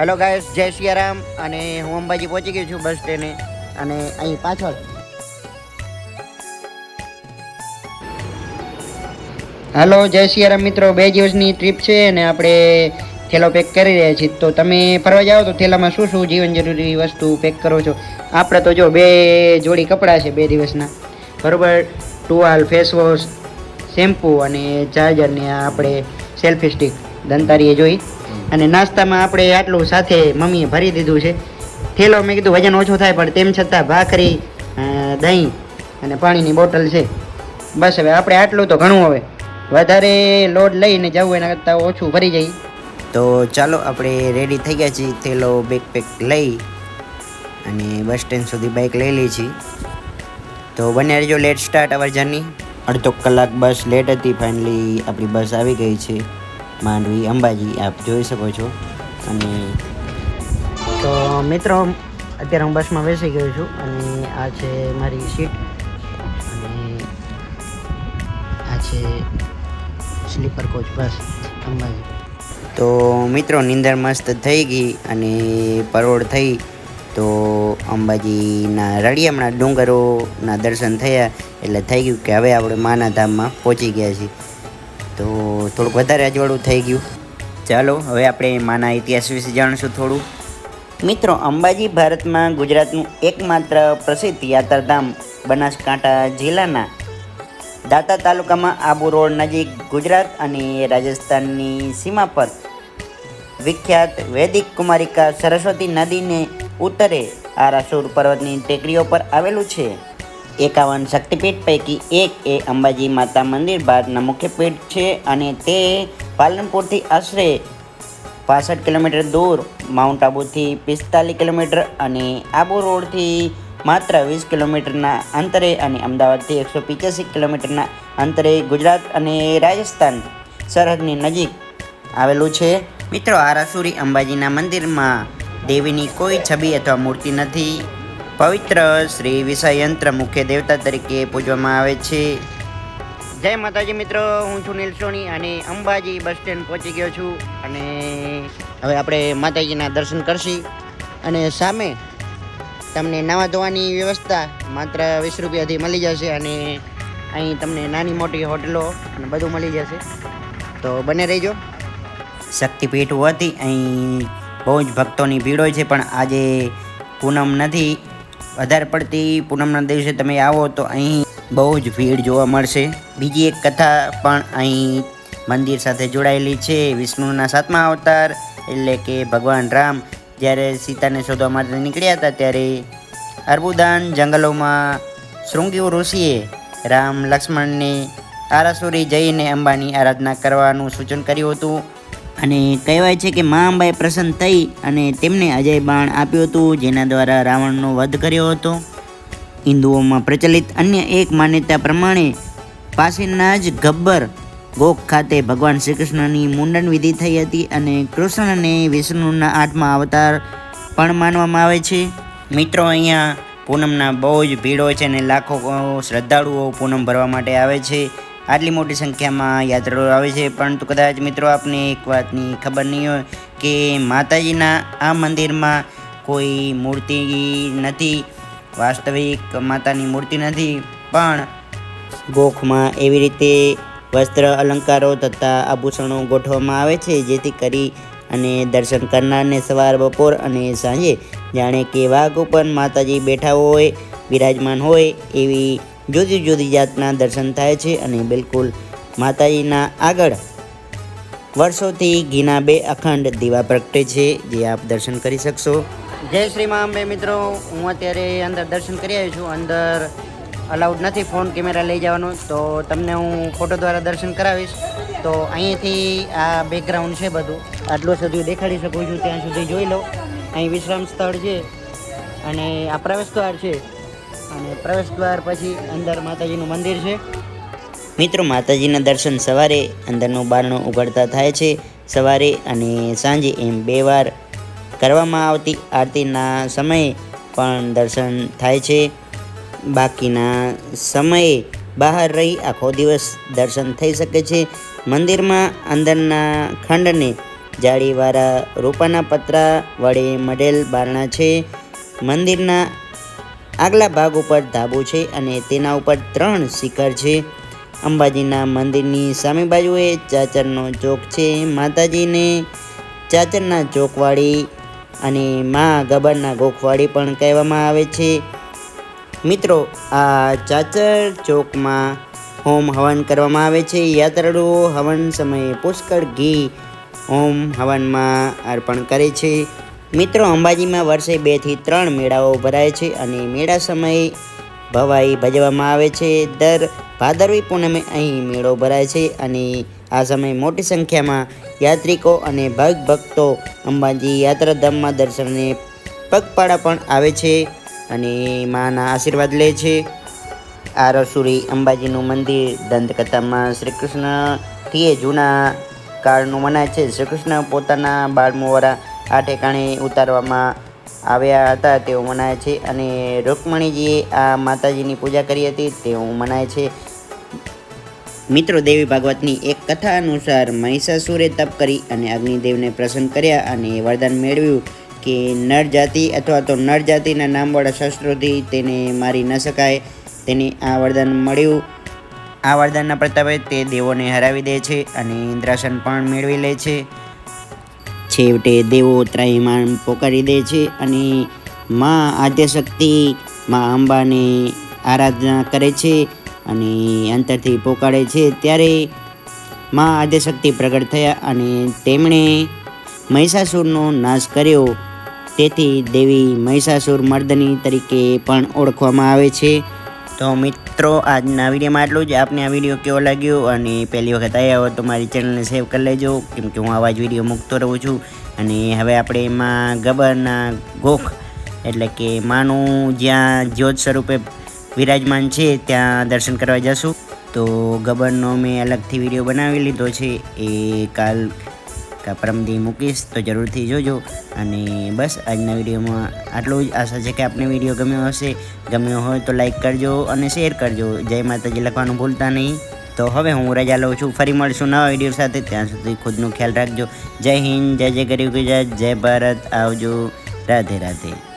Hello guys જય સિયારામ અને હું અંબાજી પહોંચી ગયો છું બસ સ્ટેન્ડે અને અહીં પાછળ. હેલો જય સિયારામ મિત્રો. બે દિવસની ટ્રીપ છે અને આપણે થેલો પેક કરી રહ્યા છીએ. તો તમે ફરવા જાઓ તો થેલામાં શું શું જીવન જરૂરી વસ્તુ પેક કરો છો? આપણે તો જો બે જોડી કપડાં છે બે દિવસના. બરોબર? ટુવાલ ફેસ વોશ શેમ્પૂ અને ચાર્જરને આપણે સેલ્ફી સ્ટિક દંતારીએ જોઈ. અને નાસ્તામાં આપણે આટલું સાથે મમ્મીએ ભરી દીધું છે. થેલો મેં કીધું વજન ઓછું થાય, પણ તેમ છતાં ભાખરી દહીં અને પાણીની બોટલ છે. બસ હવે આપણે આટલું તો ઘણું હવે. વધારે લોડ લઈને જવું એના કરતાં ઓછું ભરી જઈએ. તો ચાલો આપણે રેડી થઈ ગયા છીએ, થેલો બેકપેક લઈ અને બસ સ્ટેન્ડ સુધી બાઇક લઈ લઈ છીએ. તો બને રહેજો લેટ સ્ટાર્ટ અવર જર્ની અડધો કલાક બસ લેટ હતી ફાઇનલી આપણી બસ આવી ગઈ છે. માંડવી, અંબાજી, આપ જોઈ શકો છો. અને તો મિત્રો, અત્યારે હું બસમાં બેસી ગયો છું અને આ છે મારી સીટ. અને આ છે સ્લીપર કોચ બસ, અંબાજી. તો મિત્રો, નિંદર મસ્ત થઈ ગઈ અને પરોળ થઈ. તો અંબાજીના રળિયામણા ડુંગરોના દર્શન થયા. એટલે થઈ ગયું કે હવે આપણે માના ધામમાં પહોંચી ગયા છીએ. તો થોડુંક વધારે અજવાળું થઈ ગયું. ચાલો, હવે આપણે માના ઇતિહાસ વિશે જાણીશું થોડું. મિત્રો, અંબાજી ભારતમાં ગુજરાતનું એકમાત્ર પ્રસિદ્ધ યાત્રાધામ બનાસકાંઠા જિલ્લાના દાતા તાલુકામાં આબુ રોડ નજીક ગુજરાત અને રાજસ્થાનની સીમા પર વિખ્યાત વૈદિક કુમારિકા સરસ્વતી નદીને ઉત્તરે આરાસુર પર્વતની ટેકરીઓ પર આવેલું છે. એકાવન શક્તિપીઠ પૈકી એક એ અંબાજી માતા મંદિર ભારતના મુખ્ય પીઠ છે અને તે પાલનપુરથી આશરે પાસઠ કિલોમીટર દૂર, માઉન્ટ આબુથી પિસ્તાલીસ કિલોમીટર અને આબુ રોડથી માત્ર વીસ કિલોમીટરના અંતરે અને અમદાવાદથી એકસો પિચ્યાસી કિલોમીટરના અંતરે ગુજરાત અને રાજસ્થાન સરહદની નજીક આવેલું છે. મિત્રો આરાસુરી અંબાજીના મંદિરમાં દેવીની કોઈ છબી અથવા મૂર્તિ નથી. પવિત્ર શ્રી વિષયંત્ર મુખ્ય દેવતા તરીકે પૂજવામાં આવે છે. જય માતાજી મિત્રો, હું છું નીલ સોની અને અંબાજી બસ સ્ટેન્ડ પહોંચી ગયો છું અને હવે આપણે માતાજીના દર્શન કરશી અને સામે તમને નવા ધોવાની વ્યવસ્થા માત્ર વીસ રૂપિયાથી મળી જશે અને અહીં તમને નાની મોટી હોટલો અને બધું મળી જશે. તો બને રહેજો. શક્તિપીઠ હોવાથી અહીં બહુ જ ભક્તોની ભીડ હોય છે, પણ આજે પૂનમ નથી. વધારે પડતી પૂનમના દિવસે તમે આવો તો અહીં બહુ જ ભીડ જોવા મળશે. બીજી એક કથા પણ અહીં મંદિર સાથે જોડાયેલી છે. વિષ્ણુના સાતમા અવતાર એટલે કે ભગવાન રામ જ્યારે સીતાને શોધવા માટે નીકળ્યા હતા ત્યારે અર્બુદાન જંગલોમાં શૃંગીઓ ઋષિએ રામ લક્ષ્મણને આરાસુરી જઈને અંબાની આરાધના કરવાનું સૂચન કર્યું હતું. અને કહેવાય છે કે મા અંબાએ પ્રસન્ન થઈ અને તેમને અજય બાણ આપ્યું હતું, જેના દ્વારા રાવણનો વધ કર્યો હતો. હિન્દુઓમાં પ્રચલિત અન્ય એક માન્યતા પ્રમાણે પાસેના જ ગબ્બર ગોખ ખાતે ભગવાન શ્રી કૃષ્ણની મુંડન વિધિ થઈ હતી અને કૃષ્ણને વિષ્ણુના આઠમા અવતાર પણ માનવામાં આવે છે. મિત્રો, અહીંયા પૂનમના બહુ જ ભીડ હોય છે અને લાખો શ્રદ્ધાળુઓ પૂનમ ભરવા માટે આવે છે. આટલી મોટી સંખ્યામાં યાત્રાળુઓ આવે છે. પરંતુ કદાચ મિત્રો, આપને એક વાતની ખબર નહીં હોય કે માતાજીના આ મંદિરમાં કોઈ મૂર્તિ નથી. વાસ્તવિક માતાની મૂર્તિ નથી. પણ ગોખમાં એવી રીતે વસ્ત્ર, અલંકારો તથા આભૂષણો ગોઠવવામાં આવે છે, જેથી કરી અને દર્શન કરનારને સવાર, બપોર અને સાંજે જાણે કે વાઘ ઉપર માતાજી બેઠા હોય, બિરાજમાન હોય એવી જુદી જુદી જાતના દર્શન થાય છે અને બિલકુલ માતાજીના આગળ વર્ષોથી ઘીના બે અખંડ દીવા પ્રગટે છે, જે આપ દર્શન કરી શકશો. જય શ્રી મા અંબે મિત્રો. હું અત્યારે અંદર દર્શન કરી આવ્યો છું. અંદર અલાઉડ નથી ફોન, કેમેરા લઈ જવાનો. તો તમને હું ફોટો દ્વારા દર્શન કરાવીશ. તો અહીંથી આ બેકગ્રાઉન્ડ છે બધું. આટલું સુધી દેખાડી શકું છું. ત્યાં સુધી જોઈ લો. અહીં વિશ્રામ સ્થળ છે અને આ પ્રવેશ દ્વાર છે. અને પ્રવેશ દ્વાર પછી અંદર માતાજીનું મંદિર છે. મિત્રો, માતાજીના દર્શન સવારે અંદરનું બારણું ઉઘડતા થાય છે. સવારે અને સાંજે એમ બે વાર કરવામાં આવતી આરતીના સમયે પણ દર્શન થાય છે. બાકીના સમયે બહાર રહી આખો દિવસ દર્શન થઈ શકે છે. મંદિરમાં અંદરના ખંડને જાળીવાળા રૂપાના પતરા વડે મઢેલ બારણા છે. મંદિરના આગલા ભાગ ઉપર ધાબુ છે અને તેના ઉપર ત્રણ શિખર છે. અંબાજીના મંદિરની સામે બાજુએ ચાચરનો ચોક છે. માતાજીને ચાચરના ચોકવાળી અને મા ગબરના ગોખવાળી પણ કહેવામાં આવે છે. મિત્રો, આ ચાચર ચોકમાં હોમ હવન કરવામાં આવે છે. યાત્રાળુઓ હવન સમયે પુષ્કળ ઘી હોમ હવનમાં અર્પણ કરે છે. મિત્રો, અંબાજીમાં વર્ષે બેથી ત્રણ મેળાઓ ભરાય છે અને મેળા સમયે ભવાઈ ભજવવામાં આવે છે. દર ભાદરવી પૂનમે અહીં મેળો ભરાય છે અને આ સમયે મોટી સંખ્યામાં યાત્રિકો અને ભાગ ભક્તો અંબાજી યાત્રાધામમાં દર્શને પગપાળા પણ આવે છે અને માના આશીર્વાદ લે છે. આ રસુરી અંબાજીનું મંદિર દંતકથામાં શ્રી કૃષ્ણથી જૂના કાળનું મનાય છે. શ્રી કૃષ્ણ પોતાના બાળમોવરા આ ઠેકાણે ઉતારવામાં આવ્યા હતા. તેવું મનાય છે અને રૂકમણીજીએ આ માતાજીની પૂજા કરી હતી. તેવું મનાય છે. મિત્રો, દેવી ભાગવતની એક કથા અનુસાર મહિષાસુરે તપ કરી અને અગ્નિદેવને પ્રસન્ન કર્યા અને વરદાન મેળવ્યું કે નર જાતિ અથવા તો નર જાતિના નામવાળા શસ્ત્રોથી તેને મારી ન શકાય. તેને આ વરદાન મળ્યું. આ વરદાનના પ્રતાપે તે દેવોને હરાવી દે છે અને ઇન્દ્રાસન પણ મેળવી લે છે. છેવટે દેવો ત્રાહિમાન પોકારી દે છે અને મા આદ્યશક્તિ મા અંબાને આરાધના કરે છે અને અંતરથી પોકાડે છે. ત્યારે મા આદ્યશક્તિ પ્રગટ થયા અને તેમણે મહિષાસુરનો નાશ કર્યો. તેથી દેવી મહિષાસુર મર્દની તરીકે પણ ઓળખવામાં આવે છે. તો મિત્રો આજના વિડીયોમાં આટલું જ. આપને આ વીડિયો કેવો લાગ્યો અને પહેલી વખત આવ્યા હો તો મારી ચેનલને સેવ કરી લેજો, કેમ કે હું આવા જ વીડિયો મૂકતો રહું છું. અને હવે આપણે એમાં ગબરના ગોખ, એટલે કે માનું જ્યાં જ્યોત સ્વરૂપે વિરાજમાન છે, ત્યાં દર્શન કરવા જશું. તો ગબરનો મેં અલગથી વીડિયો બનાવી લીધો છે. એ કાલ પરમદી મૂકીશ, તો જરૂરથી જોજો. અને બસ, આજના વિડીયોમાં આટલું જ. આશા છે કે આપને વીડિયો ગમ્યો હશે. ગમ્યો હોય તો લાઈક કરજો અને શેર કરજો. જય માતાજી લખવાનું ભૂલતા નહીં. તો હવે હું રજા લઉં છું. ફરી મળશું નવા વીડિયો સાથે. ત્યાં સુધી ખુદનો ખ્યાલ રાખજો. જય હિન્દ, જય જય ગરીબ ગુજરાત, જય ભારત. આવજો. રાધે રાધે.